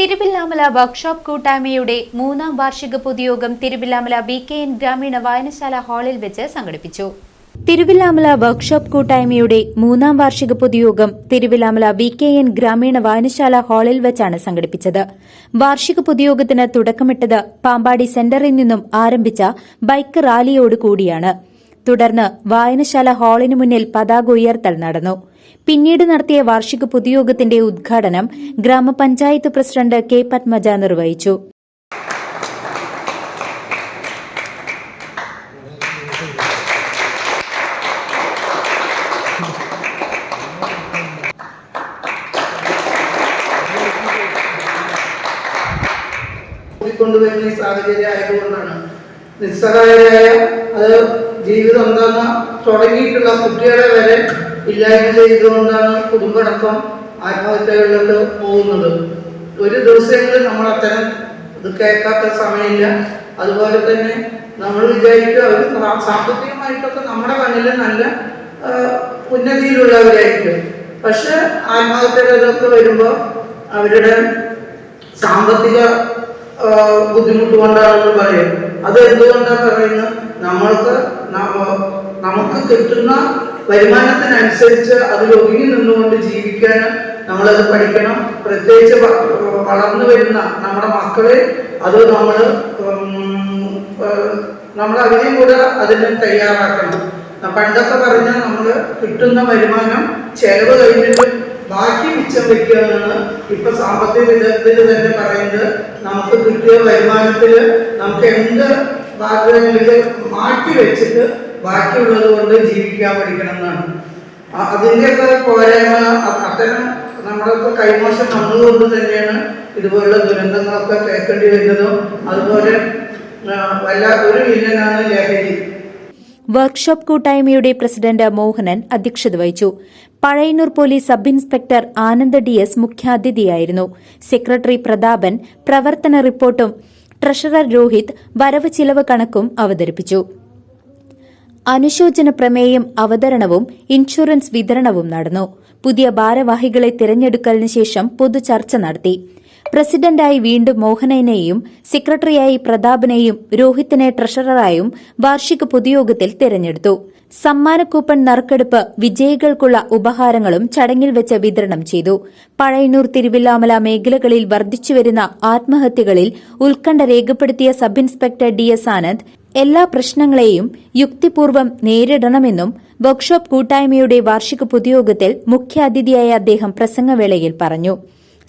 Thiruvilwamala workshop കൂട്ടായ്മയുടെ മൂന്നാം വാർഷിക പൊതുയോഗം തിരുവില്ലാമല ബി കെ എൻ ഗ്രാമീണ വായനശാല ഹാളിൽ വെച്ച് സംഘടിപ്പിച്ചു. തിരുവില്ലാമല വർക്ക്ഷോപ്പ് കൂട്ടായ്മയുടെ മൂന്നാം വാർഷിക പൊതുയോഗം തിരുവില്ലാമല ബി കെ എൻ ഗ്രാമീണ വായനശാല ഹാളിൽ വെച്ചാണ് സംഘടിപ്പിച്ചത്. വാർഷിക പൊതുയോഗത്തിന് തുടക്കമിട്ടത് പാമ്പാടി സെന്ററിൽ നിന്നും ആരംഭിച്ച ബൈക്ക് റാലിയോട് കൂടിയാണ്. തുടർന്ന് വായനശാല ഹാളിനു മുന്നിൽ പതാക ഉയർത്തൽ നടന്നു. പിന്നീട് നടത്തിയ വാർഷിക പൊതുയോഗത്തിന്റെ ഉദ്ഘാടനം ഗ്രാമപഞ്ചായത്ത് പ്രസിഡന്റ് കെ പത്മജ നിർവഹിച്ചു. കൊണ്ടുവരുന്ന സാഹചര്യം ആയതുകൊണ്ടാണ്. നിസ്സഹായരായ അത് ജീവിതം എന്താന്ന് തുടങ്ങിയിട്ടുള്ള കുട്ടികളെ വരെ ഇല്ലായ്മ ചെയ്തുകൊണ്ടാണ് കുടുംബടക്കം ആത്മഹത്യകളിലൊക്കെ പോകുന്നത്. ഒരു ദിവസങ്ങളിൽ നമ്മൾ അത്തരം ഇത് കേൾക്കാത്ത സമയമില്ല. അതുപോലെ തന്നെ നമ്മൾ വിചാരിക്കുക അവർ സാമ്പത്തികമായിട്ടൊക്കെ നമ്മുടെ കണ്ണിൽ നല്ല ഉന്നതിയിലുള്ളവരായിരിക്കും. പക്ഷെ ആത്മഹത്യകളൊക്കെ വരുമ്പോൾ അവരുടെ സാമ്പത്തിക ബുദ്ധിമുട്ട് കൊണ്ടാണെന്ന് പറയും. അത് എന്തുകൊണ്ടാണ് പറയുന്നത്? നമ്മൾക്ക് നമുക്ക് കിട്ടുന്ന വരുമാനത്തിനനുസരിച്ച് അതിൽ ഒതുങ്ങി നിന്നുകൊണ്ട് ജീവിക്കാൻ നമ്മളത് പഠിക്കണം. പ്രത്യേകിച്ച് വളർന്നു വരുന്ന നമ്മുടെ മക്കളെ അത് നമ്മൾ നമ്മൾ അതിനെയും കൂടെ അതിനെ തയ്യാറാക്കണം. പണ്ടൊക്കെ പറഞ്ഞാൽ നമ്മൾ കിട്ടുന്ന വരുമാനം ചെലവ് കഴിഞ്ഞിട്ട് ബാക്കി മിച്ചം വെക്കുകയാണ് ഇപ്പൊ സാമ്പത്തിക വിദഗ്ധര് തന്നെ പറയുന്നത് നമുക്ക് കിട്ടിയ വരുമാനത്തിൽ നമുക്ക് എന്ത് ബാധ്യതകളിൽ മാറ്റി വെച്ചിട്ട് ബാക്കിയുള്ളത് കൊണ്ട് ജീവിക്കാൻ പഠിക്കണം എന്നാണ്. അതിന്റെയൊക്കെ പോരായ്മ അത്തരം നമ്മളൊക്കെ കൈമോശം വന്നതുകൊണ്ട് തന്നെയാണ് ഇതുപോലുള്ള ദുരന്തങ്ങളൊക്കെ കേൾക്കേണ്ടി വരുന്നതും അതുപോലെ വല്ല ഒരു വില്ലനാണ് ലഹരി. വർക്ക്ഷോപ്പ് കൂട്ടായ്മയുടെ പ്രസിഡന്റ് മോഹനൻ അധ്യക്ഷത വഹിച്ചു. Pazhayannur police sub inspector Ananda D S മുഖ്യാതിഥിയായിരുന്നു. Secretary Prathapan പ്രവർത്തന റിപ്പോർട്ടും ട്രഷറർ രോഹിത് വരവ് ചിലവ് കണക്കും അവതരിപ്പിച്ചു. അനുശോചന പ്രമേയം അവതരണവും ഇൻഷുറൻസ് വിതരണവും നടന്നു. പുതിയ ഭാരവാഹികളെ തിരഞ്ഞെടുക്കലിന് ശേഷം പൊതുചർച്ച നടത്തി. പ്രസിഡന്റായി വീണ്ടും മോഹനനെയും സെക്രട്ടറിയായി പ്രതാപനെയും രോഹിത്തിനെ ട്രഷററായും വാർഷിക പൊതുയോഗത്തിൽ തെരഞ്ഞെടുത്തു. സമ്മാന കൂപ്പൺ നറുക്കെടുപ്പ് വിജയികൾക്കുള്ള ഉപഹാരങ്ങളും ചടങ്ങിൽ വെച്ച് വിതരണം ചെയ്തു. പഴയന്നൂർ തിരുവില്ലാമല മേഖലകളിൽ വർദ്ധിച്ചുവരുന്ന ആത്മഹത്യകളിൽ ഉത്കണ്ഠ രേഖപ്പെടുത്തിയ sub inspector D S Anand എല്ലാ പ്രശ്നങ്ങളെയും യുക്തിപൂർവം നേരിടണമെന്നും വർക്ക്ഷോപ്പ് കൂട്ടായ്മയുടെ വാർഷിക പൊതുയോഗത്തിൽ മുഖ്യാതിഥിയായ അദ്ദേഹം പ്രസംഗവേളയിൽ പറഞ്ഞു.